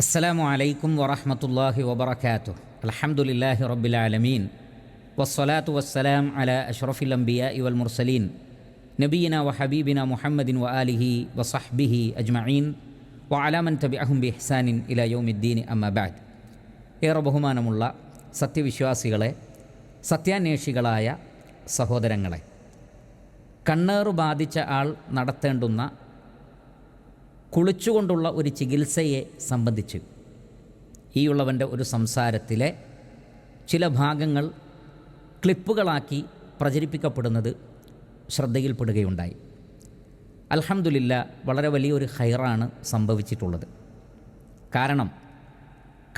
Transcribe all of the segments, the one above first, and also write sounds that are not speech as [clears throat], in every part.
അസ്സലാമു അലൈക്കും വറഹമത്തല്ലാഹി വബർക്കാത്തു അലഹമുല്ലാഹി റബ്ബിലാലമീൻ. വസ്സലാത്തു വസ്സലാം അല അഷ്റഫിൽ അംബിയ ഇവൽ മുർസലീൻ. നബീന വ ഹബീബിന മുഹമ്മദിൻ വ ആലിഹി വസഹ്ബിഹി അജ്മഈൻ. വ അലാമൻ തബി അഹും ബി ഹസാനിൻ ഇല യോമിദ്ദീൻ അമ്മബാദ് ഏറെ ബഹുമാനമുള്ള സത്യവിശ്വാസികളെ സത്യാന്വേഷികളായ സഹോദരങ്ങളെ കണ്ണേറു ബാധിച്ച ആൾ നടത്തേണ്ടുന്ന കുളിച്ചുകൊണ്ടുള്ള ഒരു ചികിത്സയെ സംബന്ധിച്ച് ഈയുള്ളവന്റെ ഒരു സംസാരത്തിലെ ചില ഭാഗങ്ങൾ ക്ലിപ്പുകളാക്കി പ്രചരിപ്പിക്കപ്പെടുന്നത് ശ്രദ്ധയിൽപ്പെടുകയുണ്ടായി. അലഹമുല്ല വളരെ വലിയൊരു ഹൈറാണ് സംഭവിച്ചിട്ടുള്ളത്. കാരണം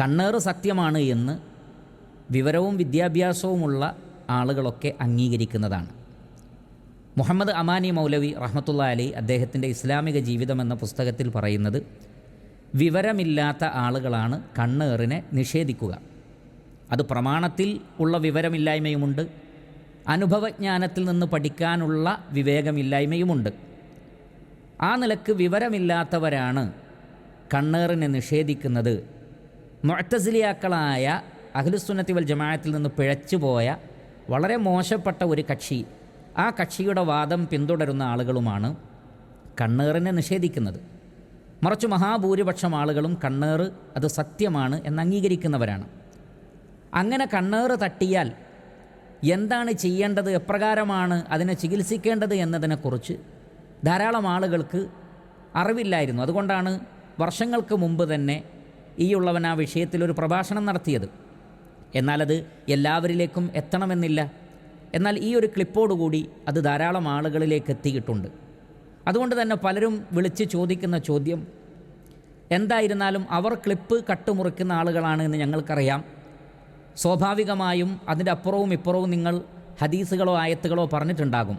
കണ്ണേറ് സത്യമാണ് എന്ന് വിവരവും വിദ്യാഭ്യാസവുമുള്ള ആളുകളൊക്കെ അംഗീകരിക്കുന്നതാണ്. മുഹമ്മദ് അമാനി മൗലവി റഹ്മത്തുള്ള അലി അദ്ദേഹത്തിന്റെ ഇസ്ലാമിക ജീവിതം എന്ന പുസ്തകത്തിൽ പറയുന്നത് വിവരമില്ലാത്ത ആളുകളാണ് കണ്ണേറിനെ നിഷേധിക്കുക. അത് പ്രമാണത്തിൽ ഉള്ള വിവരമില്ലായ്മയുമുണ്ട്. അനുഭവജ്ഞാനത്തിൽ നിന്ന് പഠിക്കാനുള്ള വിവേകമില്ലായ്മയുമുണ്ട്. ആ നിലയ്ക്ക് വിവരമില്ലാത്തവരാണ് കണ്ണേറിനെ നിഷേധിക്കുന്നത്. മുഴത്തസിലിയാക്കളായ അഖിലുസുന്നത്തി വൽ ജമാഅത്തിൽ നിന്ന് പിഴച്ചുപോയ വളരെ മോശപ്പെട്ട ഒരു കക്ഷി ആ കക്ഷിയുടെ വാദം പിന്തുടരുന്ന ആളുകളുമാണ് കണ്ണേറിനെ നിഷേധിക്കുന്നത്. മറിച്ച് മഹാഭൂരിപക്ഷം ആളുകളും കണ്ണേറ് അത് സത്യമാണ് എന്ന് അംഗീകരിക്കുന്നവരാണ്. അങ്ങനെ കണ്ണേറ് തട്ടിയാൽ എന്താണ് ചെയ്യേണ്ടത്? എപ്രകാരമാണ് അതിനെ ചികിത്സിക്കേണ്ടത് എന്നതിനെക്കുറിച്ച് ധാരാളം ആളുകൾക്ക് അറിവില്ലായിരുന്നു. അതുകൊണ്ടാണ് വർഷങ്ങൾക്ക് മുമ്പ് തന്നെ ഈ ഉള്ളവൻ ആ വിഷയത്തിലൊരു പ്രഭാഷണം നടത്തിയത്. എന്നാലത് എല്ലാവരിലേക്കും എത്തണമെന്നില്ല. എന്നാൽ ഈ ഒരു ക്ലിപ്പോടുകൂടി അത് ധാരാളം ആളുകളിലേക്ക് എത്തിയിട്ടുണ്ട്. അതുകൊണ്ട് തന്നെ പലരും വിളിച്ച് ചോദിക്കുന്ന ചോദ്യം എന്തായിരുന്നാലും അവർ ക്ലിപ്പ് കട്ടുമുറിക്കുന്ന ആളുകളാണ് എന്ന് ഞങ്ങൾക്കറിയാം. സ്വാഭാവികമായും അതിന്റെ അപ്പുറവും ഇപ്പുറവും നിങ്ങൾ ഹദീസുകളോ ആയത്തുകളോ പറഞ്ഞിട്ടുണ്ടാകും.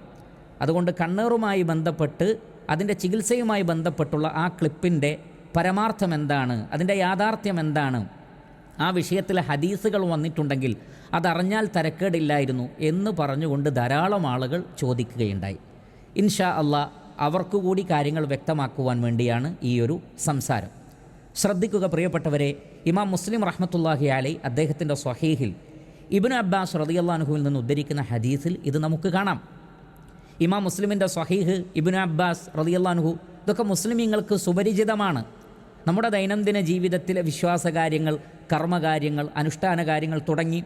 അതുകൊണ്ട് കണ്ണേറുമായി ബന്ധപ്പെട്ട് അതിന്റെ ചികിത്സയുമായി ബന്ധപ്പെട്ടുള്ള ആ ക്ലിപ്പിന്റെ പരമാർത്ഥം എന്താണ് അതിന്റെ യാഥാർത്ഥ്യം എന്താണ് ആ വിഷയത്തിൽ ഹദീസുകൾ വന്നിട്ടുണ്ടെങ്കിൽ അതറിഞ്ഞാൽ തരക്കേടില്ലായിരുന്നു എന്ന് പറഞ്ഞുകൊണ്ട് ധാരാളം ആളുകൾ ചോദിക്കുകയുണ്ടായി. ഇൻഷാ അള്ളാ അവർക്കു കൂടി കാര്യങ്ങൾ വ്യക്തമാക്കുവാൻ വേണ്ടിയാണ് ഈ ഒരു സംസാരം. ശ്രദ്ധിക്കുക പ്രിയപ്പെട്ടവരെ ഇമാം മുസ്ലിം റഹ്മത്തുല്ലാഹി അലൈ അദ്ദേഹത്തിന്റെ സ്വഹീഹിൽ ഇബിന് അബ്ബാസ് റതിയല്ലാനുഹുവിൽ നിന്ന് ഉദ്ധരിക്കുന്ന ഹദീസിൽ ഇത് നമുക്ക് കാണാം. ഇമാം മുസ്ലിമിന്റെ സ്വഹീഹ് ഇബിന് അബ്ബാസ് റതിയല്ലാനുഹു ഇതൊക്കെ മുസ്ലിമീങ്ങൾക്ക് സുപരിചിതമാണ്. നമ്മുടെ ദൈനംദിന ജീവിതത്തിലെ വിശ്വാസകാര്യങ്ങൾ കർമ്മകാര്യങ്ങൾ അനുഷ്ഠാന കാര്യങ്ങൾ തുടങ്ങി.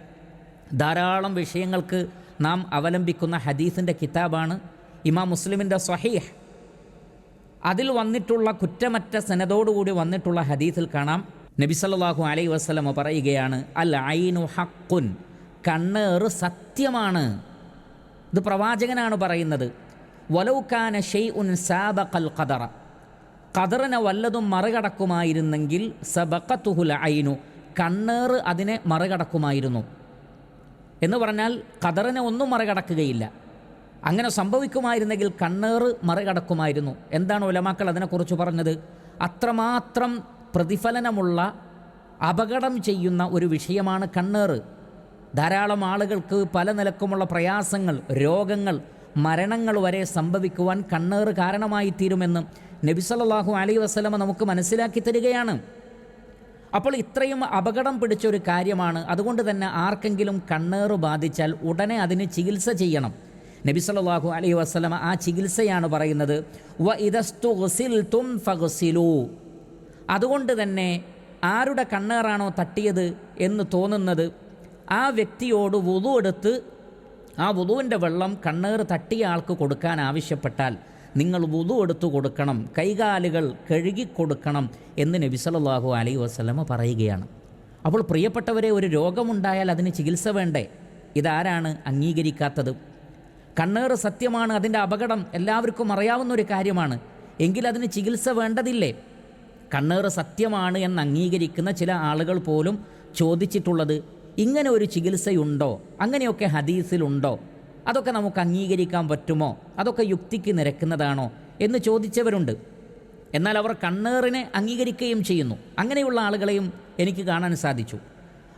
ധാരാളം വിഷയങ്ങൾക്ക് നാം അവലംബിക്കുന്ന ഹദീസിന്റെ കിതാബാണ് ഇമാം മുസ്ലിമിന്റെ സ്വഹീഹ്. അതിൽ വന്നിട്ടുള്ള കുറ്റമറ്റ സനതോടുകൂടി വന്നിട്ടുള്ള ഹദീസിൽ കാണാം. നബി സല്ലല്ലാഹു അലൈഹി വസല്ലമ പറയുകയാണ് അൽ ഐനു ഹക്കുൻ കണ്ണേറ് സത്യമാണ്. ഇത് പ്രവാചകനാണ് പറയുന്നത്. വലൗക്കാന ഷെയ് ഉൻ സാബക്കൽ ഖദറ. ഖദറിനെ വല്ലതും മറികടക്കുമായിരുന്നെങ്കിൽ സബക്കത്തുഹുൽ ഐനു കണ്ണേറ് അതിനെ മറികടക്കുമായിരുന്നു. എന്ന് പറഞ്ഞാൽ ഖദറിനെ ഒന്നും മറികടക്കുകയില്ല. അങ്ങനെ സംഭവിക്കുമായിരുന്നെങ്കിൽ കണ്ണേറ് മറികടക്കുമായിരുന്നു. എന്താണ് ഉലമാക്കൾ അതിനെക്കുറിച്ച് പറഞ്ഞത്? അത്രമാത്രം പ്രതിഫലനമുള്ള അപകടം ചെയ്യുന്ന ഒരു വിഷയമാണ് കണ്ണേറ് ധാരാളം ആളുകൾക്ക് പല നിലക്കുമുള്ള പ്രയാസങ്ങൾ രോഗങ്ങൾ മരണങ്ങൾ വരെ സംഭവിക്കുവാൻ കണ്ണേറ് കാരണമായി തീരുമെന്ന് നബിസല്ലാഹു അലൈ വസ്ലമ നമുക്ക് മനസ്സിലാക്കി തരികയാണ്. അപ്പോൾ ഇത്രയും അപകടം പിടിച്ച ഒരു കാര്യമാണ്. അതുകൊണ്ട് തന്നെ ആർക്കെങ്കിലും കണ്ണേറ് ബാധിച്ചാൽ ഉടനെ അതിന് ചികിത്സ ചെയ്യണം. നബി സല്ലല്ലാഹു അലൈഹി വസല്ലമ ആ ചികിത്സയാണ് പറയുന്നത്. വ ഇതസ്തു തും ഫഗസിലു. അതുകൊണ്ട് തന്നെ ആരുടെ കണ്ണേറാണോ തട്ടിയത് എന്ന് തോന്നുന്നത് ആ വ്യക്തിയോട് വുതു എടുത്ത് ആ വുതുവിന്റെ വെള്ളം കണ്ണേറ് തട്ടിയ ആൾക്ക് കൊടുക്കാൻ ആവശ്യപ്പെട്ടാൽ നിങ്ങൾ വുതു എടുത്തു കൊടുക്കണം കൈകാലുകൾ കഴുകിക്കൊടുക്കണം എന്ന് നബി സല്ലല്ലാഹു അലൈഹി വസല്ലമ പറയുകയാണ്. അപ്പോൾ പ്രിയപ്പെട്ടവരെ ഒരു രോഗമുണ്ടായാൽ അതിന് ചികിത്സ വേണ്ടേ? ഇതാരാണ് അംഗീകരിക്കാത്തത്? കണ്ണേറ് സത്യമാണ് അതിന്റെ അപകടം എല്ലാവർക്കും അറിയാവുന്ന ഒരു കാര്യമാണ്. എങ്കിൽ അതിന് ചികിത്സ വേണ്ടതില്ലേ? കണ്ണേറ് സത്യമാണ് എന്ന് അംഗീകരിക്കുന്ന ചില ആളുകൾ പോലും ചോദിച്ചിട്ടുള്ളത് ഇങ്ങനെ ഒരു ചികിത്സയുണ്ടോ? അങ്ങനെയൊക്കെ ഹദീസിലുണ്ടോ? അതൊക്കെ നമുക്ക് അംഗീകരിക്കാൻ പറ്റുമോ? അതൊക്കെ യുക്തിക്ക് നിരക്കുന്നതാണോ? എന്ന് ചോദിച്ചവരുണ്ട്. എന്നാൽ അവർ കണ്ണേറിനെ അംഗീകരിക്കുകയും ചെയ്യുന്നു. അങ്ങനെയുള്ള ആളുകളെയും എനിക്ക് കാണാൻ സാധിച്ചു.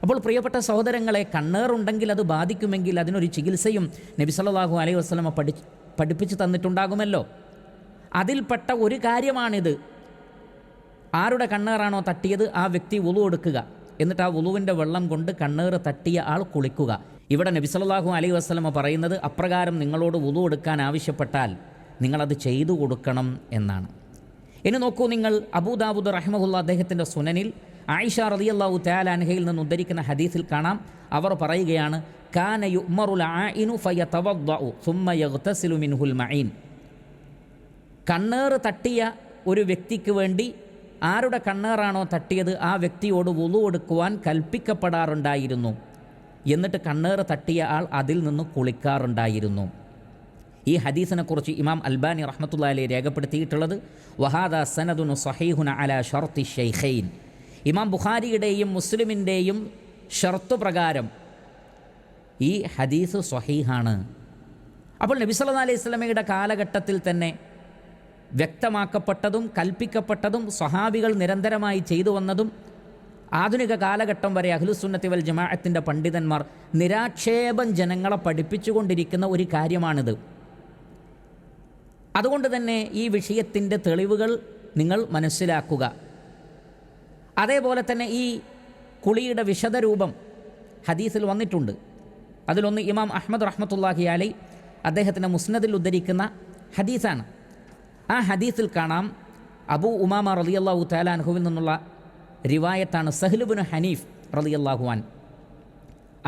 അപ്പോൾ പ്രിയപ്പെട്ട സഹോദരങ്ങളെ കണ്ണേറുണ്ടെങ്കിൽ അത് ബാധിക്കുമെങ്കിൽ അതിനൊരു ചികിത്സയും നബി സല്ലല്ലാഹു അലൈഹി വസ്ലമ പഠി പഠിപ്പിച്ചു തന്നിട്ടുണ്ടാകുമല്ലോ. അതിൽപ്പെട്ട ഒരു കാര്യമാണിത്. ആരുടെ കണ്ണേറാണോ തട്ടിയത്? ആ വ്യക്തി ഉളു എടുക്കുക. എന്നിട്ട് ആ ഉളുവിന്റെ വെള്ളം കൊണ്ട് കണ്ണേറ് തട്ടിയ ആൾ കുളിക്കുക. ഇവിടെ നബി സല്ലല്ലാഹു അലൈഹി വസ്ലമ പറയുന്നത് അപ്രകാരം നിങ്ങളോട് ഉളു എടുക്കാൻ ആവശ്യപ്പെട്ടാൽ നിങ്ങളത് ചെയ്തു കൊടുക്കണം എന്നാണ്. ഇനി നോക്കൂ നിങ്ങൾ അബൂദാബുദ് റഹ്മുല്ല അദ്ദേഹത്തിന്റെ സുനനിൽ ആയിഷ റളിയല്ലാഹു തആല അൻഹയിൽ നിന്ന് ഉദ്ധരിക്കുന്ന ഹദീസിൽ കാണാം. അവർ പറയുകയാണ് കാന യുമറുൽ ആഇനു ഫയതവദ്ദഉ സുമ്മ യഗ്തസിലു മിൻഹുൽ മഈൻ. കണ്ണേറ് തട്ടിയ ഒരു വ്യക്തിക്ക് വേണ്ടി ആരുടെ കണ്ണേറാണോ തട്ടിയത് ആ വ്യക്തിയോട് വുളു എടുക്കുവാൻ കൽപ്പിക്കപ്പെടാറുണ്ടായിരുന്നു. എന്നിട്ട് കണ്ണേറ് തട്ടിയ ആൾ അതിൽ നിന്ന് കുളിക്കാറുണ്ടായിരുന്നു. ഈ ഹദീസിനെക്കുറിച്ച് ഇമാം അൽബാനി റഹ്മത്തുള്ള അലി രേഖപ്പെടുത്തിയിട്ടുള്ളത് വഹാദ സനദുനു സഹീഹുന അല ഷർത്തി ഷെയ്ഖൈൻ ഇമാം ബുഖാരിയുടെയും മുസ്ലിമിന്റെയും ഷർത്തു പ്രകാരം ഈ ഹദീസ് സ്വഹീഹാണ് അപ്പോൾ നബി സല്ലല്ലാഹു അലൈഹി സ്വലമയുടെ കാലഘട്ടത്തിൽ തന്നെ വ്യക്തമാക്കപ്പെട്ടതും കൽപ്പിക്കപ്പെട്ടതും സ്വഹാബികൾ നിരന്തരമായി ചെയ്തു വന്നതും ആധുനിക കാലഘട്ടം വരെ അഖിലുസുന്നത്തി വൽ ജമാഅത്തിന്റെ പണ്ഡിതന്മാർ നിരാക്ഷേപം ജനങ്ങളെ പഠിപ്പിച്ചുകൊണ്ടിരിക്കുന്ന ഒരു കാര്യമാണിത്. അതുകൊണ്ട് തന്നെ ഈ വിഷയത്തിന്റെ തെളിവുകൾ നിങ്ങൾ മനസ്സിലാക്കുക. അതേപോലെ തന്നെ ഈ കുളിയുടെ വിശദരൂപം ഹദീസിൽ വന്നിട്ടുണ്ട്. അതിലൊന്ന് ഇമാം അഹമ്മദ് റഹ്മത്തുല്ലാഹി അലി അദ്ദേഹത്തിന്റെ മുസ്നദിൽ ഉദ്ധരിക്കുന്ന ഹദീസാണ്. ആ ഹദീസിൽ കാണാം അബു ഉമാമ റളിയല്ലാഹു തആല അൻഹുവിൽ നിന്നുള്ള റിവായത്താണ് സഹ്ലുബിന് ഹനീഫ് റലിയല്ലാഹുവാൻ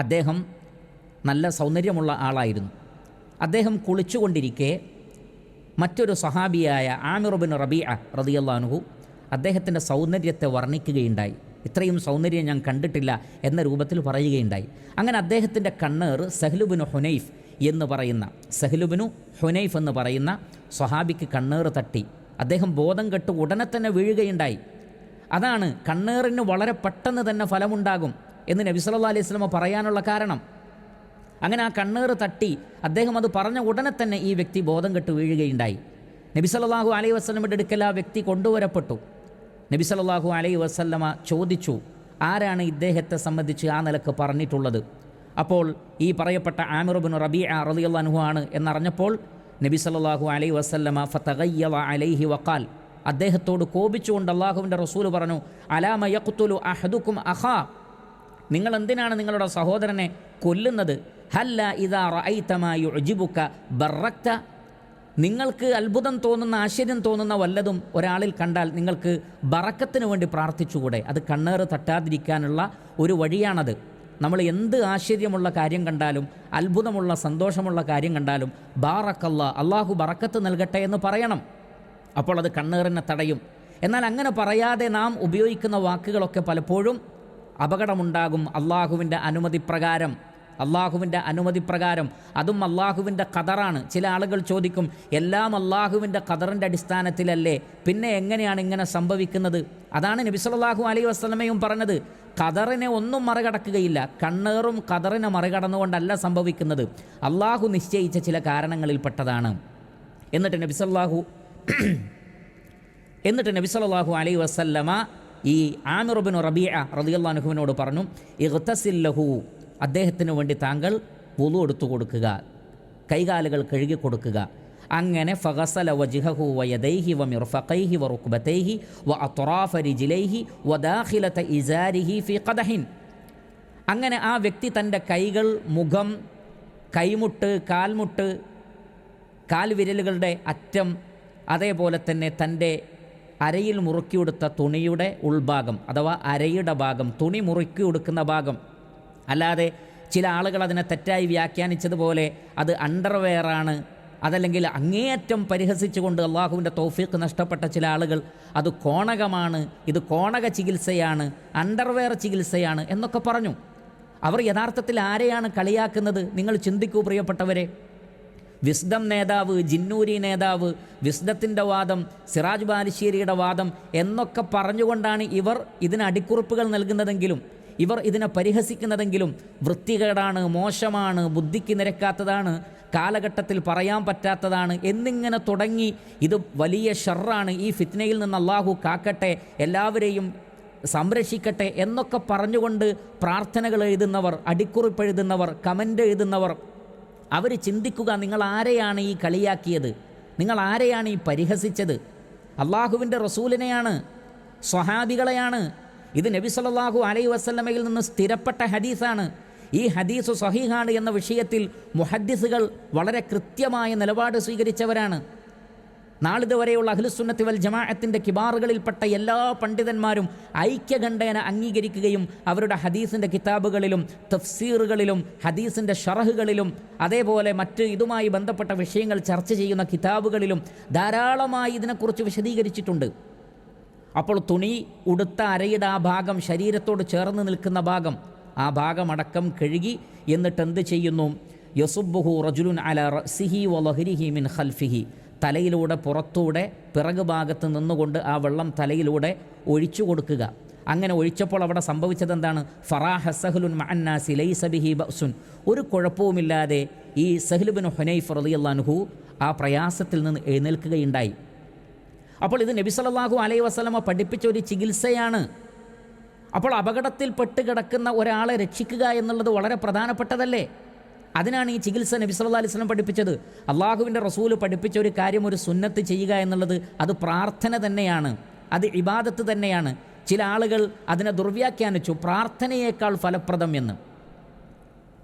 അദ്ദേഹം നല്ല സൗന്ദര്യമുള്ള ആളായിരുന്നു. അദ്ദേഹം കുളിച്ചുകൊണ്ടിരിക്കെ മറ്റൊരു സഹാബിയായ ആമിറുബിൻ റബീഅ റളിയല്ലാഹു അദ്ദേഹത്തിന്റെ സൗന്ദര്യത്തെ വർണിക്കുകയുണ്ടായി. ഇത്രയും സൗന്ദര്യം ഞാൻ കണ്ടിട്ടില്ല എന്ന രൂപത്തിൽ പറയുകയുണ്ടായി. അങ്ങനെ അദ്ദേഹത്തിന്റെ കണ്ണേർ സഹ്ലുബിനു ഹുനൈഫ് എന്ന് പറയുന്ന സഹ്ലുബിനു ഹുനൈഫ് എന്ന് പറയുന്ന സ്വഹാബിക്ക് കണ്ണേറ് തട്ടി. അദ്ദേഹം ബോധം കെട്ട് ഉടനെ തന്നെ വീഴുകയുണ്ടായി. അതാണ് കണ്ണേറിന് വളരെ പെട്ടെന്ന് തന്നെ ഫലമുണ്ടാകും എന്ന് നബി സല്ലല്ലാഹു അലൈഹി സ്വലമ പറയാനുള്ള കാരണം. അങ്ങനെ ആ കണ്ണേറ് തട്ടി അദ്ദേഹം അത് പറഞ്ഞ ഉടനെ തന്നെ ഈ വ്യക്തി ബോധം കെട്ട് വീഴുകയുണ്ടായി. നബി സല്ലല്ലാഹു അലൈഹി വസ്ലമിന്റെ അടുക്കൽ ആ വ്യക്തി കൊണ്ടുവരപ്പെട്ടു. നബി സല്ലല്ലാഹു അലൈഹി വസല്ലമ ചോദിച്ചു ആരാണ് ഇദ്ദേഹത്തെ സംബന്ധിച്ച് ആ നിലയ്ക്ക് പറഞ്ഞിട്ടുള്ളത്? അപ്പോൾ ഈ പറയപ്പെട്ട ആമിറുബിൻ റബീഅ റളിയല്ലാഹു ആണ് എന്നറിഞ്ഞപ്പോൾ നബി സല്ലാഹു അലൈ വസല്ലമ ഫതഗയ്യള അലൈഹി വഖാൽ. അദ്ദേഹത്തോട് കോപിച്ചുകൊണ്ട് അള്ളാഹുവിന്റെ റസൂൽ പറഞ്ഞു അലാമ യഖ്തുലു അഹദുക്കും അഖാ. നിങ്ങൾ എന്തിനാണ് നിങ്ങളുടെ സഹോദരനെ കൊല്ലുന്നത്? ഹല്ല ഇതാ യുഅ്ജിബുക ബറക്ത. നിങ്ങൾക്ക് അത്ഭുതം തോന്നുന്ന ആശ്ചര്യം തോന്നുന്ന വല്ലതും ഒരാളിൽ കണ്ടാൽ നിങ്ങൾക്ക് ബറക്കത്തിന് വേണ്ടി പ്രാർത്ഥിച്ചുകൂടെ? അത് കണ്ണേറ് തട്ടാതിരിക്കാനുള്ള ഒരു വഴിയാണത്. നമ്മൾ എന്ത് ആശ്ചര്യമുള്ള കാര്യം കണ്ടാലും അത്ഭുതമുള്ള സന്തോഷമുള്ള കാര്യം കണ്ടാലും ബാറക്കല്ല അള്ളാഹു ബറക്കത്ത് നൽകട്ടെ എന്ന് പറയണം. അപ്പോൾ അത് കണ്ണേറിനെ തടയും. എന്നാൽ അങ്ങനെ പറയാതെ നാം ഉപയോഗിക്കുന്ന വാക്കുകളൊക്കെ പലപ്പോഴും അപകടമുണ്ടാകും. അള്ളാഹുവിന്റെ അനുമതി പ്രകാരം അള്ളാഹുവിന്റെ അനുമതി പ്രകാരം അതും അള്ളാഹുവിന്റെ ഖദറാണ്. ചില ആളുകൾ ചോദിക്കും എല്ലാം അള്ളാഹുവിന്റെ ഖദറിന്റെ അടിസ്ഥാനത്തിലല്ലേ? പിന്നെ എങ്ങനെയാണ് ഇങ്ങനെ സംഭവിക്കുന്നത്? അതാണ് നബി അലൈ അലൈഹി വസല്ലമയും പറഞ്ഞത്. ഖദറിനെ ഒന്നും മറികടക്കുകയില്ല. കണ്ണേറും ഖദറിനെ മറികടന്നുകൊണ്ടല്ല സംഭവിക്കുന്നത്. അള്ളാഹു നിശ്ചയിച്ച ചില കാരണങ്ങളിൽപ്പെട്ടതാണ് എന്നിട്ട് നബിസല്ലാഹു [clears throat] എന്നിട്ട് നബിസല്ലാഹു അലൈ വസല്ലമ ഈ ആമിറുബിൻ റബിയ റളിയല്ലാഹുവിനോട് പറഞ്ഞു ഇഗ്തസില്ലഹു അദ്ദേഹത്തിന് വേണ്ടി താങ്കൾ വുളു എടുത്തു കൊടുക്കുക. കൈകാലുകൾ കഴുകി കൊടുക്കുക. അങ്ങനെ ഫഗസല വജിഹു വയദൈഹി വ മിർഫഖൈഹി വ റുക്ബത്തൈഹി വ ഇസാരിഹി ഫി ഖദഹിൻ. അങ്ങനെ ആ വ്യക്തി തന്റെ കൈകൾ മുഖം കൈമുട്ട് കാൽമുട്ട് കാൽവിരലുകളുടെ അറ്റം അതേപോലെ തന്നെ തന്റെ അരയിൽ മുറുക്കിയെടുത്ത തുണിയുടെ ഉൾഭാഗം അഥവാ അരയുടെ ഭാഗം തുണി മുറുക്കി കൊടുക്കുന്ന ഭാഗം. അല്ലാതെ ചില ആളുകൾ അതിനെ തെറ്റായി വ്യാഖ്യാനിച്ചതുപോലെ അത് അണ്ടർവെയറാണ് അതല്ലെങ്കിൽ അങ്ങേയറ്റം പരിഹസിച്ചുകൊണ്ട് അള്ളാഹുവിന്റെ തോഫീക്ക് നഷ്ടപ്പെട്ട ചില ആളുകൾ അത് കോണകമാണ് ഇത് കോണക ചികിത്സയാണ് അണ്ടർവെയർ ചികിത്സയാണ് എന്നൊക്കെ പറഞ്ഞു. അവർ യഥാർത്ഥത്തിൽ ആരെയാണ് കളിയാക്കുന്നത്? നിങ്ങൾ ചിന്തിക്കൂ പ്രിയപ്പെട്ടവരെ. വിസ്ഡം നേതാവ് ജിന്നൂരി നേതാവ് വിസ്ഡത്തിന്റെ വാദം സിറാജ് ബാലിശ്ശേരിയുടെ വാദം എന്നൊക്കെ പറഞ്ഞുകൊണ്ടാണ് ഇവർ ഇതിന് അടിക്കുറിപ്പുകൾ നൽകുന്നതെങ്കിലും ഇവർ ഇതിനെ പരിഹസിക്കുന്നതെങ്കിലും വൃത്തികേടാണ് മോശമാണ് ബുദ്ധിക്ക് നിരക്കാത്തതാണ് കാലഘട്ടത്തിൽ പറയാൻ പറ്റാത്തതാണ്. എന്നിങ്ങനെ തുടങ്ങി. ഇത് വലിയ ഷെറാണ് ഈ ഫിത്നയിൽ നിന്ന് അള്ളാഹു കാക്കട്ടെ എല്ലാവരെയും സംരക്ഷിക്കട്ടെ എന്നൊക്കെ പറഞ്ഞുകൊണ്ട് പ്രാർത്ഥനകൾ എഴുതുന്നവർ അടിക്കുറിപ്പ് എഴുതുന്നവർ കമന്റ് എഴുതുന്നവർ അവർ ചിന്തിക്കുക നിങ്ങൾ ആരെയാണ് ഈ കളിയാക്കിയത്? നിങ്ങൾ ആരെയാണ് ഈ പരിഹസിച്ചത്? അള്ളാഹുവിന്റെ റസൂലിനെയാണ് സ്വഹാബികളെയാണ്. ഇത് നബി സല്ലാഹു അലൈ വസ്ലമയിൽ നിന്ന് സ്ഥിരപ്പെട്ട ഹദീസാണ്. ഈ ഹദീസ് സഹീഹാണ് എന്ന വിഷയത്തിൽ മുഹദ്ദിസുകൾ വളരെ കൃത്യമായ നിലപാട് സ്വീകരിച്ചവരാണ്. നാളിതുവരെയുള്ള അഖിലുസുന്നത്തി വൽ ജമാഅത്തിന്റെ കിബാറുകളിൽപ്പെട്ട എല്ലാ പണ്ഡിതന്മാരും ഐക്യകണ്ഠേന അംഗീകരിക്കുകയും അവരുടെ ഹദീസിന്റെ കിതാബുകളിലും തഫ്സീറുകളിലും ഹദീസിന്റെ ഷറഹുകളിലും അതേപോലെ മറ്റ് ഇതുമായി ബന്ധപ്പെട്ട വിഷയങ്ങൾ ചർച്ച ചെയ്യുന്ന കിതാബുകളിലും ധാരാളമായി ഇതിനെക്കുറിച്ച് വിശദീകരിച്ചിട്ടുണ്ട്. അപ്പോൾ തുണി ഉടുത്ത അരയുടെ ആ ഭാഗം ശരീരത്തോട് ചേർന്ന് നിൽക്കുന്ന ഭാഗം ആ ഭാഗമടക്കം കഴുകി എന്നിട്ട് എന്ത് ചെയ്യുന്നു? യസുബുഹു റജുലുൻ അല റസിഹി വലഹരിഹി മിൻ ഖൽഫിഹി. തലയിലൂടെ പുറത്തൂടെ പിറകു ഭാഗത്ത് നിന്നുകൊണ്ട് ആ വെള്ളം തലയിലൂടെ ഒഴിച്ചു കൊടുക്കുക. അങ്ങനെ ഒഴിച്ചപ്പോൾ അവിടെ സംഭവിച്ചത് എന്താണ് ഫറാഹ സഹലുൻ മഅന്നാസി ലൈസബിഹി ബസുൻ ഒരു കുഴപ്പവുമില്ലാതെ ഈ സഹ്ലുബിൻ ഹുനൈഫ് റളിയല്ലാഹു ആ പ്രയാസത്തിൽ നിന്ന് എഴുന്നേൽക്കുകയുണ്ടായി. അപ്പോൾ ഇത് നബി സല്ലല്ലാഹു അലൈഹി വസല്ലമ പഠിപ്പിച്ച ഒരു ചികിത്സയാണ്. അപ്പോൾ അപകടത്തിൽ പെട്ട് കിടക്കുന്ന ഒരാളെ രക്ഷിക്കുക എന്നുള്ളത് വളരെ പ്രധാനപ്പെട്ടതല്ലേ? അതിനാണ് ഈ ചികിത്സ നബി സല്ലാ അലൈഹി വസല്ലം പഠിപ്പിച്ചത്. അള്ളാഹുവിന്റെ റസൂൽ പഠിപ്പിച്ച ഒരു കാര്യം ഒരു സുന്നത്ത് ചെയ്യുക എന്നുള്ളത് അത് പ്രാർത്ഥന തന്നെയാണ്. അത് ഇബാദത്ത് തന്നെയാണ്. ചില ആളുകൾ അതിനെ ദുർവ്യാഖ്യാനിച്ചു. പ്രാർത്ഥനയേക്കാൾ ഫലപ്രദം എന്ന്.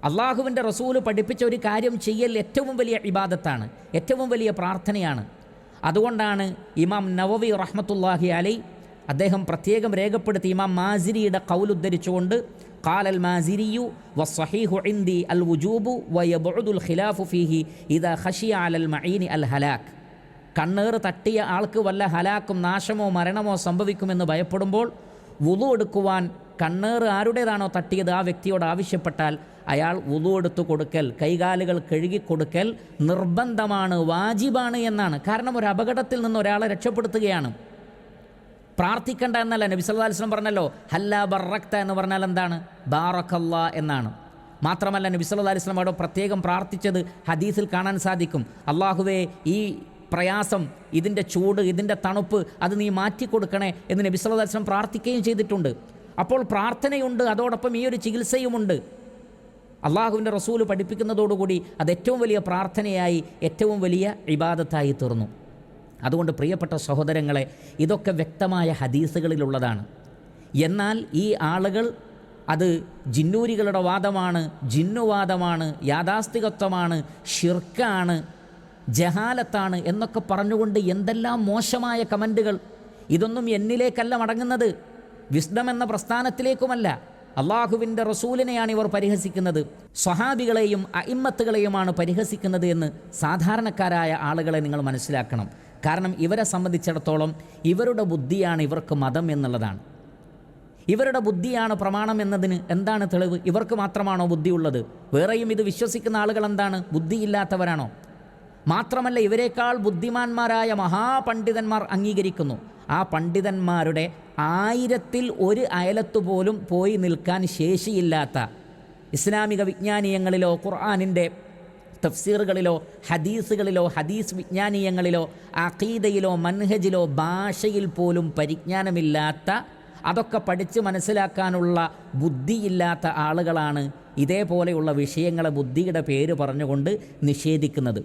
അള്ളാഹുവിന്റെ റസൂൽ പഠിപ്പിച്ച ഒരു കാര്യം ചെയ്യൽ ഏറ്റവും വലിയ ഇബാദത്താണ്. ഏറ്റവും വലിയ പ്രാർത്ഥനയാണ്. അതുകൊണ്ടാണ് ഇമാം നവവി റഹ്മത്തുല്ലാഹി അലൈ അദ്ദേഹം പ്രത്യേകം രേഖപ്പെടുത്തി ഇമാം മാസിരിയുടെ കൗലുദ്ധരിച്ചുകൊണ്ട് قال المازري والصحيح عندي الوجوب ويبعد الخلاف فيه إذا خشي على المعين الهلاك കണ്ണേറ് തട്ടിയ ആൾക്ക് വല്ല ഹലാക്കും നാശമോ മരണമോ സംഭവിക്കുമെന്ന് ഭയപ്പെടുമ്പോൾ വുളു എടുക്കുവാൻ കണ്ണേറ് ആരുടേതാണോ തട്ടിയത് ആ വ്യക്തിയോട് ആവശ്യപ്പെട്ടാൽ അയാൾ വുളു എടുത്തു കൊടുക്കൽ കൈകാലുകൾ കഴുകി കൊടുക്കൽ നിർബന്ധമാണ് വാജിബാണ് എന്നാണ് കാരണം ഒരു അപകടത്തിൽ നിന്ന് ഒരാളെ രക്ഷപ്പെടുത്തുകയാണ് പ്രാർത്ഥിക്കണ്ട എന്നല്ല. നബി സല്ലല്ലാഹു അലൈഹി വസല്ലം പറഞ്ഞല്ലോ ഹല്ല ബറക്ത എന്ന് പറഞ്ഞാൽ എന്താണ്? ബാറക്കല്ല എന്നാണ്. മാത്രമല്ല നബി സല്ലല്ലാഹു അലൈഹി വസല്ലം അവിടെ പ്രത്യേകം പ്രാർത്ഥിച്ചത് ഹദീസിൽ കാണാൻ സാധിക്കും. അള്ളാഹുവേ ഈ പ്രയാസം ഇതിന്റെ ചൂട് ഇതിന്റെ തണുപ്പ് അത് നീ മാറ്റി കൊടുക്കണേ എന്ന് നബി സല്ലല്ലാഹു അലൈഹി വസല്ലം പ്രാർത്ഥിക്കുകയും ചെയ്തിട്ടുണ്ട്. അപ്പോൾ പ്രാർത്ഥനയുണ്ട് അതോടൊപ്പം ഈ ഒരു ചികിത്സയുമുണ്ട്. അള്ളാഹുവിന്റെ റസൂൽ പഠിപ്പിക്കുന്നതോടുകൂടി അത് ഏറ്റവും വലിയ പ്രാർത്ഥനയായി ഏറ്റവും വലിയ ഇബാദത്തായി തീർന്നു. അതുകൊണ്ട് പ്രിയപ്പെട്ട സഹോദരങ്ങളെ ഇതൊക്കെ വ്യക്തമായ ഹദീസുകളിലുള്ളതാണ്. എന്നാൽ ഈ ആളുകൾ അത് ജിന്നൂരികളുടെ വാദമാണ് ജിന്നുവാദമാണ് യാഥാസ്ഥികത്വമാണ് ഷിർക്കാണ് ജഹാലത്താണ് എന്നൊക്കെ പറഞ്ഞുകൊണ്ട് എന്തെല്ലാം മോശമായ കമന്റുകൾ. ഇതൊന്നും എന്നിലേക്കല്ല മടങ്ങുന്നത്. വിസ്ഡം എന്ന പ്രസ്ഥാനത്തിലേക്കുമല്ല. അള്ളാഹുവിന്റെ റസൂലിനെയാണ് ഇവർ പരിഹസിക്കുന്നത്. സ്വഹാബികളെയും അയിമ്മത്തുകളെയുമാണ് പരിഹസിക്കുന്നത് എന്ന് സാധാരണക്കാരായ ആളുകളെ നിങ്ങൾ മനസ്സിലാക്കണം. കാരണം ഇവരെ സംബന്ധിച്ചിടത്തോളം ഇവരുടെ ബുദ്ധിയാണ് ഇവർക്ക് മതം എന്നുള്ളതാണ്. ഇവരുടെ ബുദ്ധിയാണ് പ്രമാണം എന്നതിന് എന്താണ് തെളിവ്? ഇവർക്ക് മാത്രമാണോ ബുദ്ധിയുള്ളത്? വേറെയും ഇത് വിശ്വസിക്കുന്ന ആളുകൾ എന്താണ്? ബുദ്ധിയില്ലാത്തവരാണോ? മാത്രമല്ല ഇവരെക്കാൾ ബുദ്ധിമാന്മാരായ മഹാപണ്ഡിതന്മാർ അംഗീകരിക്കുന്നു. ആ പണ്ഡിതന്മാരുടെ ആയിരത്തിൽ ഒരു അയലത്തു പോലും പോയി നിൽക്കാൻ ശേഷിയില്ലാത്ത ഇസ്ലാമിക വിജ്ഞാനീയങ്ങളിലോ ഖുർആാനിന്റെ തഫ്സീറുകളിലോ ഹദീസുകളിലോ ഹദീസ് വിജ്ഞാനീയങ്ങളിലോ അഖീദയിലോ മൻഹജിലോ ഭാഷയിൽ പോലും പരിജ്ഞാനമില്ലാത്ത അതൊക്കെ പഠിച്ച് മനസ്സിലാക്കാനുള്ള ബുദ്ധിയില്ലാത്ത ആളുകളാണ് ഇതേപോലെയുള്ള വിഷയങ്ങളെ ബുദ്ധിയുടെ പേര് പറഞ്ഞുകൊണ്ട് നിഷേധിക്കുന്നത്.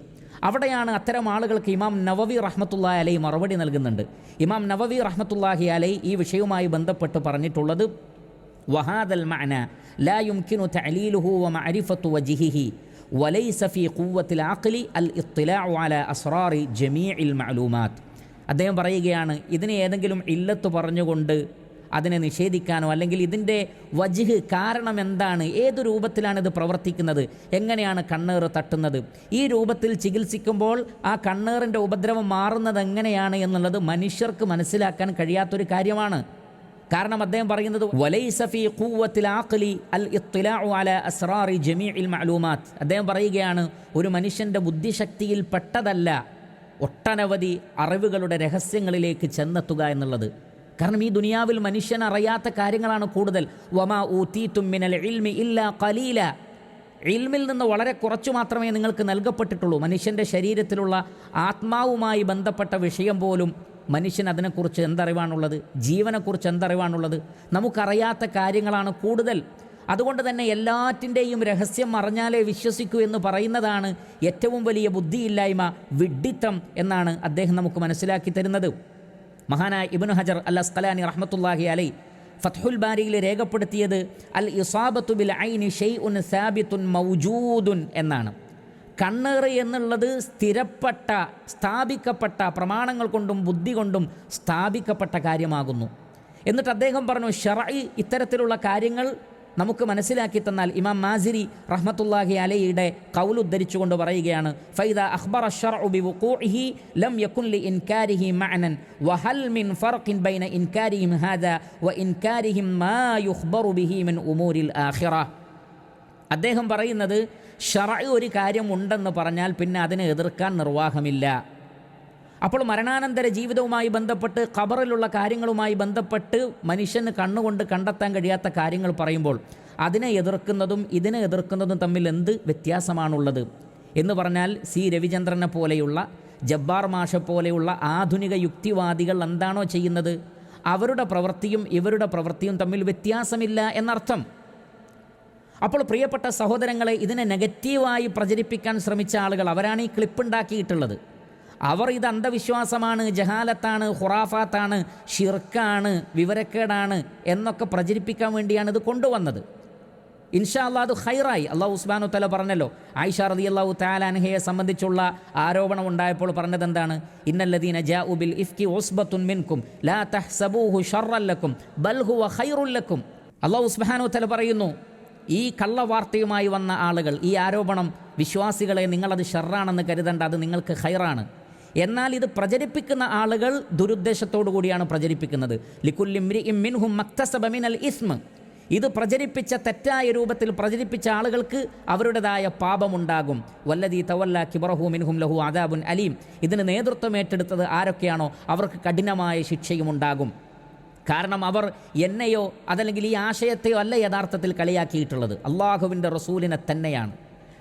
അവിടെയാണ് അത്തരം ആളുകൾക്ക് ഇമാം നവവി റഹ്മത്തുള്ള അലൈ മറുപടി നൽകുന്നുണ്ട്. ഇമാം നവവി റഹ്മത്തുള്ളാഹി അലൈ ഈ വിഷയവുമായി ബന്ധപ്പെട്ട് പറഞ്ഞിട്ടുള്ളത് വഹാദൽ മഅന ലാ യുംകിനു തഅലീലുഹു വമഅരിഫത്തു വജിഹിഹി വലൈസ ഫീ ഖുവ്വത്തിൽ ആഖ്ലി അൽ ഇത്തിലാഉ അലാ അസ്റാറി ജമീഇൽ മഅലൂമാത്ത് അദ്ദേഹം പറയുകയാണ് ഇതിനെ ഏതെങ്കിലും ഇല്ലത്ത് പറഞ്ഞുകൊണ്ട് അതിനെ നിഷേധിക്കാനോ അല്ലെങ്കിൽ ഇതിന്റെ വജിഹ് കാരണം എന്താണ്? ഏത് രൂപത്തിലാണ് ഇത് പ്രവർത്തിക്കുന്നത്? എങ്ങനെയാണ് കണ്ണേറ് തട്ടുന്നത്? ഈ രൂപത്തിൽ ചികിത്സിക്കുമ്പോൾ ആ കണ്ണേറിന്റെ ഉപദ്രവം മാറുന്നത് എങ്ങനെയാണ് എന്നുള്ളത് മനുഷ്യർക്ക് മനസ്സിലാക്കാൻ കഴിയാത്തൊരു കാര്യമാണ്. കാരണം അദ്ദേഹം പറയുന്നത് അൽ അദ്ദേഹം പറയുകയാണ് ഒരു മനുഷ്യന്റെ ബുദ്ധിശക്തിയിൽ പെട്ടതല്ല ഒട്ടനവധി അറിവുകളുടെ രഹസ്യങ്ങളിലേക്ക് ചെന്നെത്തുക എന്നുള്ളത്. കാരണം ഈ ദുനിയാവിൽ മനുഷ്യൻ അറിയാത്ത കാര്യങ്ങളാണ് കൂടുതൽ. വമാ മിനൽ ഇൽമി ഇൽമിൽ നിന്ന് വളരെ കുറച്ചു മാത്രമേ നിങ്ങൾക്ക് നൽകപ്പെട്ടിട്ടുള്ളൂ. മനുഷ്യന്റെ ശരീരത്തിലുള്ള ആത്മാവുമായി ബന്ധപ്പെട്ട വിഷയം പോലും മനുഷ്യൻ അതിനെക്കുറിച്ച് എന്തറിവാണുള്ളത്? ജീവനെക്കുറിച്ച് എന്തറിവാണുള്ളത്? നമുക്കറിയാത്ത കാര്യങ്ങളാണ് കൂടുതൽ. അതുകൊണ്ട് തന്നെ എല്ലാറ്റിന്റെയും രഹസ്യം അറിഞ്ഞാലേ വിശ്വസിക്കൂ എന്ന് പറയുന്നതാണ് ഏറ്റവും വലിയ ബുദ്ധിയില്ലായ്മ വിഡ്ഢിത്തം എന്നാണ് അദ്ദേഹം നമുക്ക് മനസ്സിലാക്കി തരുന്നത്. മഹാനായ ഇബ്നു ഹജർ അൽ അസ്കലാനി റഹ്മത്തുല്ലാഹി അലൈ ഫത്ഹുൽ ബാരിയിൽ രേഖപ്പെടുത്തിയത് അൽ ഇസാബത്തു ബിൽ ഐനി ഷെയ്ഉൻ സാബിത്തുൻ മൗജൂദുൻ എന്നാണ്. കണ്ണേറ് എന്നുള്ളത് സ്ഥിരപ്പെട്ട സ്ഥാപിക്കപ്പെട്ട പ്രമാണങ്ങൾ കൊണ്ടും ബുദ്ധി കൊണ്ടും സ്ഥാപിക്കപ്പെട്ട കാര്യമാകുന്നു. എന്നിട്ട് അദ്ദേഹം പറഞ്ഞു ഷറായി ഇത്തരത്തിലുള്ള കാര്യങ്ങൾ നമുക്ക് മനസ്സിലാക്കി തന്നാൽ ഇമാം മാസിരി റഹ്മത്തുല്ലാഹി അലയിയുടെ കൗലുദ്ധരിച്ചുകൊണ്ട് പറയുകയാണ് ഫൈദ അഖ്ബർ ബി വുഖൂഇഹി ലം യകുൻ ലി മഅനൻ മിൻ ഫർഖിൻ ബൈന ഹാദാ വ മാ യുഖ്ബറു ബിഹി ഉമൂരിൽ അദ്ദേഹം പറയുന്നത് ഷറ ഒരു കാര്യം ഉണ്ടെന്ന് പറഞ്ഞാൽ പിന്നെ അതിനെ എതിർക്കാൻ നിർവാഹമില്ല. അപ്പോൾ മരണാനന്തര ജീവിതവുമായി ബന്ധപ്പെട്ട് ഖബറിലുള്ള കാര്യങ്ങളുമായി ബന്ധപ്പെട്ട് മനുഷ്യന് കണ്ണുകൊണ്ട് കണ്ടെത്താൻ കഴിയാത്ത കാര്യങ്ങൾ പറയുമ്പോൾ അതിനെ എതിർക്കുന്നതും ഇതിനെ എതിർക്കുന്നതും തമ്മിൽ എന്ത് വ്യത്യാസമാണുള്ളത്? എന്ന് പറഞ്ഞാൽ സി. രവിചന്ദ്രനെ പോലെയുള്ള ജബ്ബാർ മാഷ പോലെയുള്ള ആധുനിക യുക്തിവാദികൾ എന്താണോ ചെയ്യുന്നത്? അവരുടെ പ്രവൃത്തിയും ഇവരുടെ പ്രവൃത്തിയും തമ്മിൽ വ്യത്യാസമില്ല എന്നർത്ഥം. അപ്പോൾ പ്രിയപ്പെട്ട സഹോദരങ്ങളെ ഇതിനെ നെഗറ്റീവായി പ്രചരിപ്പിക്കാൻ ശ്രമിച്ച ആളുകൾ അവരാണ് ഈ ക്ലിപ്പ് ഉണ്ടാക്കിയിട്ടുള്ളത് അവർ ഇത് അന്ധവിശ്വാസമാണ് ജഹാലത്താണ് ഹുറാഫാത്താണ് ഷിർക്കാണ് വിവരക്കേടാണ് എന്നൊക്കെ പ്രചരിപ്പിക്കാൻ വേണ്ടിയാണ് ഇത് കൊണ്ടുവന്നത്. ഇൻഷാ അല്ലാ അത് ഹൈറായി അള്ളാഹു ഉസ്മാനു തല പറഞ്ഞല്ലോ ആയിഷ റതി അള്ളാഹു താലാൻഹയെ സംബന്ധിച്ചുള്ള ആരോപണം ഉണ്ടായപ്പോൾ പറഞ്ഞത് എന്താണ്? ഇന്നല്ലദീന ജാ ഉബിൽ ഇഫ്കി ഓസ്ബത്തുൻ മിൻകും ലാ തഹ്സബൂഹു ഷർറല്ലക്കും ബൽഹുവ ഹൈറുല്ലക്കും അള്ളാഹു ഉസ്മാനു തല പറയുന്നു ഈ കള്ളവാർത്തയുമായി വന്ന ആളുകൾ ഈ ആരോപണം വിശ്വാസികളെ നിങ്ങളത് ഷെറാണെന്ന് കരുതേണ്ട അത് നിങ്ങൾക്ക് ഹൈറാണ് എന്നാൽ ഇത് പ്രചരിപ്പിക്കുന്ന ആളുകൾ ദുരുദ്ദേശത്തോടു കൂടിയാണ് പ്രചരിപ്പിക്കുന്നത്. മക്തസബ മിനൽ ഇസ്മ. ഇത് പ്രചരിപ്പിച്ച തെറ്റായ രൂപത്തിൽ പ്രചരിപ്പിച്ച ആളുകൾക്ക് അവരുടേതായ പാപമുണ്ടാകും. വല്ലതി തവല്ല കിബറഹു മിൻഹും ലഹു ആദാബുൻ അലീം. ഇതിന് നേതൃത്വം ഏറ്റെടുത്തത് ആരൊക്കെയാണോ? അവർക്ക് കഠിനമായ ശിക്ഷയും ഉണ്ടാകും കാരണം അവർ എന്നെയോ അതല്ലെങ്കിൽ ഈ ആശയത്തെയോ അല്ല യഥാർത്ഥത്തിൽ കളിയാക്കിയിട്ടുള്ളത്. അള്ളാഹുവിന്റെ റസൂലിനെ തന്നെയാണ്.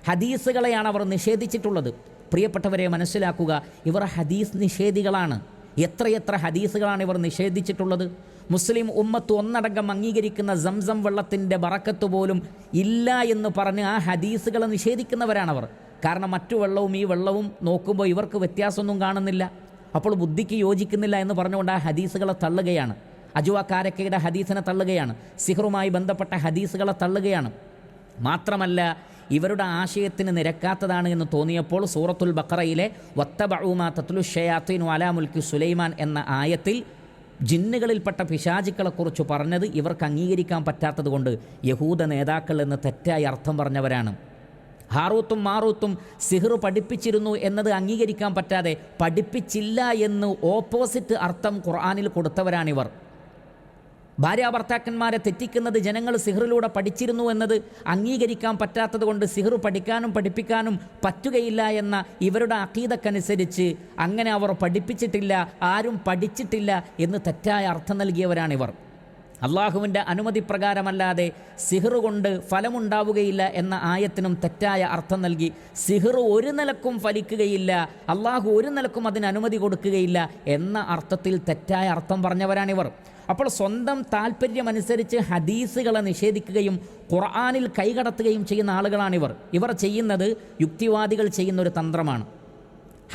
ഹദീസുകളെയാണ് അവർ നിഷേധിച്ചിട്ടുള്ളത്. പ്രിയപ്പെട്ടവരെ മനസ്സിലാക്കുക ഇവർ ഹദീസ് നിഷേധികളാണ്. എത്രയെത്ര ഹദീസുകളാണ് ഇവർ നിഷേധിച്ചിട്ടുള്ളത്? മുസ്ലിം ഉമ്മത്ത് ഒന്നടങ്കം അംഗീകരിക്കുന്ന സംസം വെള്ളത്തിന്റെ ബറക്കത്ത് പോലും ഇല്ല എന്ന് പറഞ്ഞ് ആ ഹദീസുകളെ നിഷേധിക്കുന്നവരാണവർ. കാരണം മറ്റു വെള്ളവും ഈ വെള്ളവും നോക്കുമ്പോൾ ഇവർക്ക് വ്യത്യാസമൊന്നും കാണുന്നില്ല. അപ്പോൾ ബുദ്ധിക്ക് യോജിക്കുന്നില്ല എന്ന് പറഞ്ഞുകൊണ്ട് ആ ഹദീസുകളെ തള്ളുകയാണ്. അജുവ കാരക്കയുടെ ഹദീസിനെ തള്ളുകയാണ്. സിഹറുമായി ബന്ധപ്പെട്ട ഹദീസുകളെ തള്ളുകയാണ്. മാത്രമല്ല ഇവരുടെ ആശയത്തിന് നിരക്കാത്തതാണ് എന്ന് തോന്നിയപ്പോൾ സൂറത്തുൽ ബക്കറയിലെ വത്തബഊമ തത്ലു ഷയാത്തീനു അലാ മുൽക്കി സുലൈമാൻ എന്ന ആയത്തിൽ ജിന്നുകളിൽപ്പെട്ട പിശാചുക്കളെക്കുറിച്ച് പറഞ്ഞത് ഇവർക്ക് അംഗീകരിക്കാൻ പറ്റാത്തതുകൊണ്ട് യഹൂദ നേതാക്കൾ എന്ന് തെറ്റായി അർത്ഥം പറഞ്ഞവരാണ്. ഹാറൂത്തും മാറൂത്തും സിഹർ പഠിപ്പിച്ചിരുന്നു എന്നത് അംഗീകരിക്കാൻ പറ്റാതെ പഠിപ്പിച്ചില്ല എന്ന് ഓപ്പോസിറ്റ് അർത്ഥം ഖുർആാനിൽ കൊടുത്തവരാണിവർ. ഭാര്യാഭർത്താക്കന്മാരെ തെറ്റിക്കുന്നത് ജനങ്ങൾ സിഹറിലൂടെ പഠിച്ചിരുന്നു എന്നത് അംഗീകരിക്കാൻ പറ്റാത്തത് കൊണ്ട് സിഹർ പഠിക്കാനും പഠിപ്പിക്കാനും പറ്റുകയില്ല എന്ന ഇവരുടെ അക്കീതക്കനുസരിച്ച് അങ്ങനെ അവർ പഠിപ്പിച്ചിട്ടില്ല ആരും പഠിച്ചിട്ടില്ല എന്ന് തെറ്റായ അർത്ഥം നൽകിയവരാണിവർ. അള്ളാഹുവിന്റെ അനുമതി പ്രകാരമല്ലാതെ സിഹർ കൊണ്ട് ഫലമുണ്ടാവുകയില്ല എന്ന ആയത്തിനും തെറ്റായ അർത്ഥം നൽകി സിഹർ ഒരു നിലക്കും ഫലിക്കുകയില്ല അള്ളാഹു ഒരു നിലക്കും അതിന് അനുമതി കൊടുക്കുകയില്ല എന്ന അർത്ഥത്തിൽ തെറ്റായ അർത്ഥം പറഞ്ഞവരാണിവർ. അപ്പോൾ സ്വന്തം താല്പര്യമനുസരിച്ച് ഹദീസുകളെ നിഷേധിക്കുകയും ഖുർആാനിൽ കൈകടത്തുകയും ചെയ്യുന്ന ആളുകളാണിവർ. ഇവർ ചെയ്യുന്നത് യുക്തിവാദികൾ ചെയ്യുന്ന ഒരു തന്ത്രമാണ്.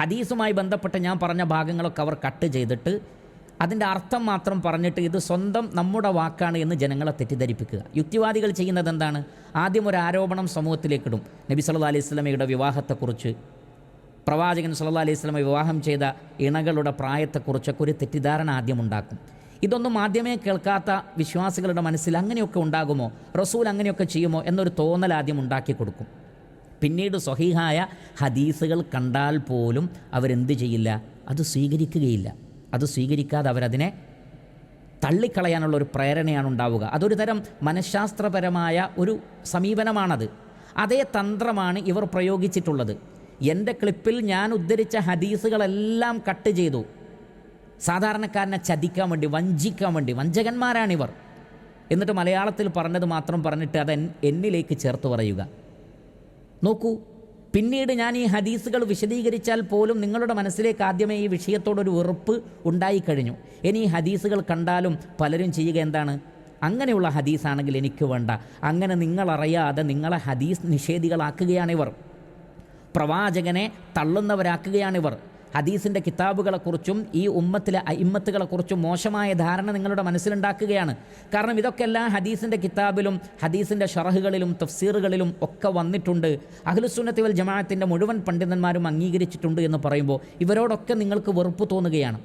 ഹദീസുമായി ബന്ധപ്പെട്ട് ഞാൻ പറഞ്ഞ ഭാഗങ്ങളൊക്കെ അവർ കട്ട് ചെയ്തിട്ട് അതിന്റെ അർത്ഥം മാത്രം പറഞ്ഞിട്ട് ഇത് സ്വന്തം നമ്മുടെ വാക്കാണ് എന്ന് ജനങ്ങളെ തെറ്റിദ്ധരിപ്പിക്കുക. യുക്തിവാദികൾ ചെയ്യുന്നത് എന്താണ്? ആദ്യം ഒരു ആരോപണം സമൂഹത്തിലേക്കിടും നബി സല്ലാ അലൈഹി സ്വലമയുടെ വിവാഹത്തെക്കുറിച്ച് പ്രവാചകൻ സല്ലാ അലൈഹി സ്വലമ വിവാഹം ചെയ്ത ഇണകളുടെ പ്രായത്തെക്കുറിച്ചൊക്കെ ഒരു തെറ്റിദ്ധാരണ ആദ്യം ഉണ്ടാക്കും. ഇതൊന്നും ആദ്യമേ കേൾക്കാത്ത വിശ്വാസികളുടെ മനസ്സിൽ അങ്ങനെയൊക്കെ ഉണ്ടാകുമോ? റസൂൽ അങ്ങനെയൊക്കെ ചെയ്യുമോ? എന്നൊരു തോന്നൽ ആദ്യം ഉണ്ടാക്കി കൊടുക്കും. പിന്നീട് സ്വഹീഹായ ഹദീസുകൾ കണ്ടാൽ പോലും അവരെന്ത് ചെയ്യില്ല? അത് സ്വീകരിക്കുകയില്ല. അത് സ്വീകരിക്കാതെ അവരതിനെ തള്ളിക്കളയാനുള്ള ഒരു പ്രേരണയാണ് ഉണ്ടാവുക. അതൊരു തരം മനഃശാസ്ത്രപരമായ ഒരു സമീപനമാണത്. അതേ തന്ത്രമാണ് ഇവർ പ്രയോഗിച്ചിട്ടുള്ളത്. എന്റെ ക്ലിപ്പിൽ ഞാൻ ഉദ്ധരിച്ച ഹദീസുകളെല്ലാം കട്ട് ചെയ്തു. സാധാരണക്കാരനെ ചതിക്കാൻ വേണ്ടി വഞ്ചിക്കാൻ വേണ്ടി വഞ്ചകന്മാരാണിവർ. എന്നിട്ട് മലയാളത്തിൽ പറഞ്ഞത് മാത്രം പറഞ്ഞിട്ട് അത് എന്നിലേക്ക് ചേർത്ത് പറയുക. നോക്കൂ പിന്നീട് ഞാൻ ഈ ഹദീസുകൾ വിശദീകരിച്ചാൽ പോലും നിങ്ങളുടെ മനസ്സിലേക്ക് ആദ്യമേ ഈ വിഷയത്തോടൊരു വെറുപ്പ് ഉണ്ടായിക്കഴിഞ്ഞു ഇനി ഈ ഹദീസുകൾ കണ്ടാലും പലരും ചെയ്യുക എന്താണ്? അങ്ങനെയുള്ള ഹദീസാണെങ്കിൽ എനിക്ക് വേണ്ട. അങ്ങനെ നിങ്ങളറിയാതെ നിങ്ങളെ ഹദീസ് നിഷേധികളാക്കുകയാണിവർ പ്രവാചകനെ തള്ളുന്നവരാക്കുകയാണിവർ ഹദീസിന്റെ കിതാബുകളെക്കുറിച്ചും ഈ ഉമ്മത്തിലെ അയിമ്മത്തുകളെക്കുറിച്ചും മോശമായ ധാരണ നിങ്ങളുടെ മനസ്സിലുണ്ടാക്കുകയാണ്. കാരണം ഇതൊക്കെ എല്ലാം ഹദീസിന്റെ കിതാബിലും ഹദീസിന്റെ ഷറഹുകളിലും തഫ്സീറുകളിലും ഒക്കെ വന്നിട്ടുണ്ട്. അഖിലുസുന്നത്തി വൽ ജമാഅത്തിന്റെ മുഴുവൻ പണ്ഡിതന്മാരും അംഗീകരിച്ചിട്ടുണ്ട് എന്ന് പറയുമ്പോൾ ഇവരോടൊക്കെ നിങ്ങൾക്ക് വെറുപ്പ് തോന്നുകയാണ്.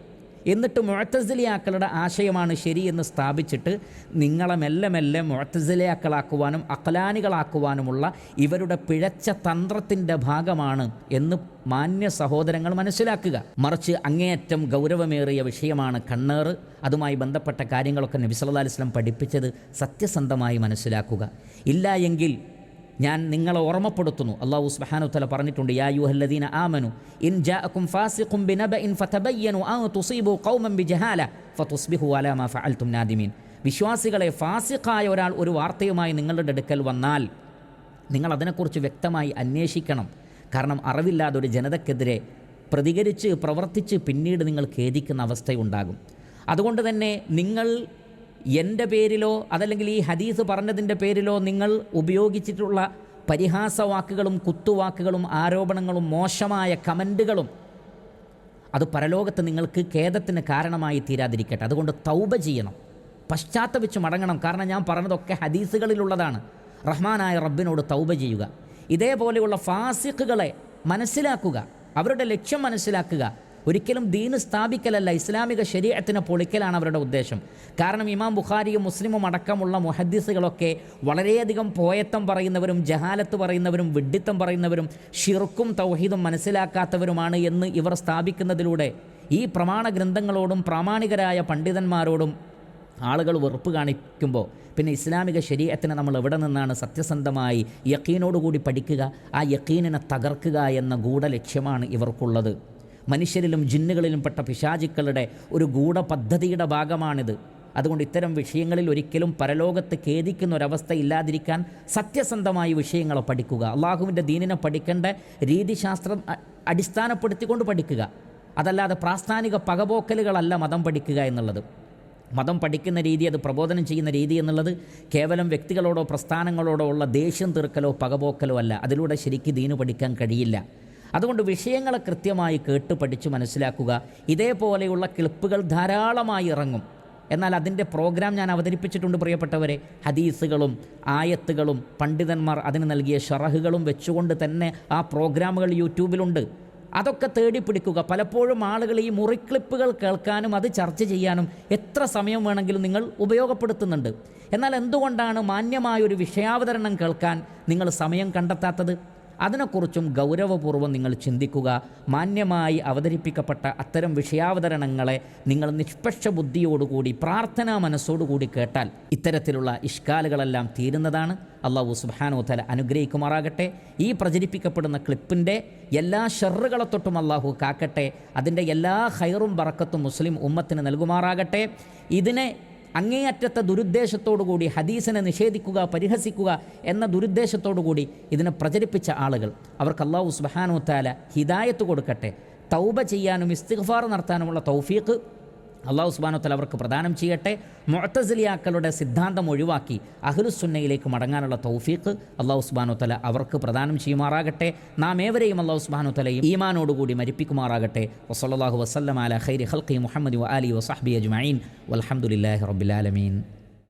എന്നിട്ട് മുഴത്തസിലിയാക്കളുടെ ആശയമാണ് ശരിയെന്ന് സ്ഥാപിച്ചിട്ട് നിങ്ങളെ മെല്ലെ മെല്ലെ മുഴത്തസിലിയാക്കളാക്കുവാനും അക്കലാനികളാക്കുവാനുമുള്ള ഇവരുടെ പിഴച്ച തന്ത്രത്തിന്റെ ഭാഗമാണ് എന്ന് മാന്യ സഹോദരങ്ങൾ മനസ്സിലാക്കുക. മറിച്ച് അങ്ങേയറ്റം ഗൗരവമേറിയ വിഷയമാണ് കണ്ണേറ്. അതുമായി ബന്ധപ്പെട്ട കാര്യങ്ങളൊക്കെ നബി അലിസ്ലം പഠിപ്പിച്ചത് സത്യസന്ധമായി മനസ്സിലാക്കുക. ഇല്ല എങ്കിൽ ഞാൻ നിങ്ങളെ ഓർമ്മപ്പെടുത്തുന്നു. അള്ളാഹു സുബ്ഹാനഹു തആല പറഞ്ഞിട്ടുണ്ട് യാ യുഹല്ലദീന ആമനു ഇൻ ജാഅകും ഫാസിഖും ബിനബഇൻ ഫതബയ്യനു അൻ തുസീബു ഖൗമൻ ബിജഹാല ഫതുസ്ബിഹു അലാ മാ ഫഅൽതും നാദിമീൻ. വിശ്വാസികളെ ഫാസിഖായ ഒരാൾ ഒരു വാർത്തയുമായി നിങ്ങളുടെ അടുക്കൽ വന്നാൽ നിങ്ങൾ അതിനെക്കുറിച്ച് വ്യക്തമായി അന്വേഷിക്കണം. കാരണം അറിവില്ലാതെ ഒരു ജനതക്കെതിരെ പ്രതികരിച്ച് പ്രവർത്തിച്ച് പിന്നീട് നിങ്ങൾ ഖേദിക്കുന്ന അവസ്ഥയുണ്ടാകും. അതുകൊണ്ട് തന്നെ നിങ്ങൾ എന്റെ പേരിലോ അതല്ലെങ്കിൽ ഈ ഹദീസ് പറഞ്ഞതിന്റെ പേരിലോ നിങ്ങൾ ഉപയോഗിച്ചിട്ടുള്ള പരിഹാസവാക്കുകളും കുത്തുവാക്കുകളും ആരോപണങ്ങളും മോശമായ കമന്റുകളും അത് പരലോകത്ത് നിങ്ങൾക്ക് ഖേദത്തിന് കാരണമായി തീരാതിരിക്കട്ടെ. അതുകൊണ്ട് തൗബ ചെയ്യണം. പശ്ചാത്തപിച്ച് മടങ്ങണം. കാരണം ഞാൻ പറഞ്ഞതൊക്കെ ഹദീസുകളിലുള്ളതാണ്. റഹ്മാനായ റബ്ബിനോട് തൗബ ചെയ്യുക. ഇതേപോലെയുള്ള ഫാസിഖുകളെ മനസ്സിലാക്കുക. അവരുടെ ലക്ഷ്യം മനസ്സിലാക്കുക. ഒരിക്കലും ദീന് സ്ഥാപിക്കലല്ല ഇസ്ലാമിക ശരീരത്തിനെ പൊളിക്കലാണ് അവരുടെ ഉദ്ദേശം. കാരണം ഇമാം ബുഖാരിയും മുസ്ലിമും അടക്കമുള്ള മുഹദ്ദിസുകളൊക്കെ വളരെയധികം പോയത്തം പറയുന്നവരും ജഹാലത്ത് പറയുന്നവരും വിഡ്ഢിത്തം പറയുന്നവരും ഷിർക്കും തൗഹീദും മനസ്സിലാക്കാത്തവരുമാണ് എന്ന് ഇവർ സ്ഥാപിക്കുന്നതിലൂടെ ഈ പ്രമാണ ഗ്രന്ഥങ്ങളോടും പ്രാമാണികരായ പണ്ഡിതന്മാരോടും ആളുകൾ വെറുപ്പ് കാണിക്കുമ്പോൾ പിന്നെ ഇസ്ലാമിക ശരീരത്തിന് നമ്മൾ എവിടെ നിന്നാണ് സത്യസന്ധമായി യക്കീനോടുകൂടി പഠിക്കുക ആ യക്കീനിനെ തകർക്കുക എന്ന ഗൂഢലക്ഷ്യമാണ് ഇവർക്കുള്ളത്. മനുഷ്യരിലും ജിന്നുകളിലും പെട്ട പിശാചുക്കളുടെ ഒരു ഗൂഢപദ്ധതിയുടെ ഭാഗമാണിത്. അതുകൊണ്ട് ഇത്തരം വിഷയങ്ങളിൽ ഒരിക്കലും പരലോകത്ത് ഖേദിക്കുന്ന ഒരവസ്ഥ ഇല്ലാതിരിക്കാൻ സത്യസന്ധമായി വിഷയങ്ങളെ പഠിക്കുക. അള്ളാഹുവിന്റെ ദീനിനെ പഠിക്കേണ്ട രീതിശാസ്ത്രം അടിസ്ഥാനപ്പെടുത്തിക്കൊണ്ട് പഠിക്കുക. അതല്ലാതെ പ്രാസ്ഥാനിക പകപോക്കലുകളല്ല മതം പഠിക്കുക എന്നുള്ളത്. മതം പഠിക്കുന്ന രീതി അത് പ്രബോധനം ചെയ്യുന്ന രീതി എന്നുള്ളത് കേവലം വ്യക്തികളോടോ പ്രസ്ഥാനങ്ങളോടോ ഉള്ള ദേഷ്യം തീർക്കലോ പകപോക്കലോ അല്ല. അതിലൂടെ ശരിക്ക് ദീന് പഠിക്കാൻ കഴിയില്ല. അതുകൊണ്ട് വിഷയങ്ങളെ കൃത്യമായി കേട്ട് പഠിച്ച് മനസ്സിലാക്കുക. ഇതേപോലെയുള്ള ക്ലിപ്പുകൾ ധാരാളമായി ഇറങ്ങും. എന്നാൽ അതിന്റെ പ്രോഗ്രാം ഞാൻ അവതരിപ്പിച്ചിട്ടുണ്ട് പ്രിയപ്പെട്ടവരെ. ഹദീസുകളും ആയത്തുകളും പണ്ഡിതന്മാർ അതിന് നൽകിയ ഷറഹുകളും വെച്ചുകൊണ്ട് തന്നെ ആ പ്രോഗ്രാമുകൾ യൂട്യൂബിലുണ്ട്. അതൊക്കെ തേടി പിടിക്കുക. പലപ്പോഴും ആളുകൾ ഈ മുറിക്ലിപ്പുകൾ കേൾക്കാനും അത് ചർച്ച ചെയ്യാനും എത്ര സമയം വേണമെങ്കിലും നിങ്ങൾ ഉപയോഗപ്പെടുത്തുന്നുണ്ട്. എന്നാൽ എന്തുകൊണ്ടാണ് മാന്യമായൊരു വിഷയാവതരണം കേൾക്കാൻ നിങ്ങൾ സമയം കണ്ടെത്താത്തത്? അതിനെക്കുറിച്ചും ഗൗരവപൂർവം നിങ്ങൾ ചിന്തിക്കുക. മാന്യമായി അവതരിപ്പിക്കപ്പെട്ട അത്തരം വിഷയാവതരണങ്ങളെ നിങ്ങൾ നിഷ്പക്ഷ ബുദ്ധിയോടുകൂടി പ്രാർത്ഥനാ മനസ്സോടുകൂടി കേട്ടാൽ ഇത്തരത്തിലുള്ള ഇഷ്കാലുകളെല്ലാം തീരുന്നതാണ്. അള്ളാഹു സുബാനോ തല അനുഗ്രഹിക്കുമാറാകട്ടെ. ഈ പ്രചരിപ്പിക്കപ്പെടുന്ന ക്ലിപ്പിന്റെ എല്ലാ ഷെറുകളെ തൊട്ടും അള്ളാഹു കാക്കട്ടെ. അതിന്റെ എല്ലാ ഹൈറും ബറക്കത്തും മുസ്ലിം ഉമ്മത്തിന് നൽകുമാറാകട്ടെ. ഇതിനെ അങ്ങേയറ്റത്തെ ദുരുദ്ദേശത്തോടുകൂടി ഹദീസിനെ നിഷേധിക്കുക പരിഹസിക്കുക എന്ന ദുരുദ്ദേശത്തോടുകൂടി ഇതിനെ പ്രചരിപ്പിച്ച ആളുകൾ. അവർക്ക് അള്ളാഹു സുബാനു താല ഹിദായത്ത് കൊടുക്കട്ടെ. തൗബ ചെയ്യാനും ഇസ്തിഗ്ഫാർ നടത്താനുമുള്ള തൗഫീഖ് അള്ളാഹു സുബാനുത്തല അവർക്ക് പ്രദാനം ചെയ്യട്ടെ. മുഅത്തസിലിയാക്കളുടെ സിദ്ധാന്തം ഒഴിവാക്കി അഹ്ലുസുന്നയിലേക്ക് മടങ്ങാനുള്ള തൗഫീഖ് അള്ളാഹു സുബാനുത്തല അവർക്ക് പ്രദാനം ചെയ്യുമാറാകട്ടെ. നാം ഏവരെയും അള്ളാഹു സുബാനുത്തലയും ഈമാനോടുകൂടി മരിപ്പിക്കുമാറാകട്ടെ. വസല്ലാഹു വസ്ലം അല ഖൈരി ഹൽക്കി മുഹമ്മദ് അലി വസാഹബി അജ്മീൻ വലഹമുല്ലാഹി റബ്ബിലാലമീൻ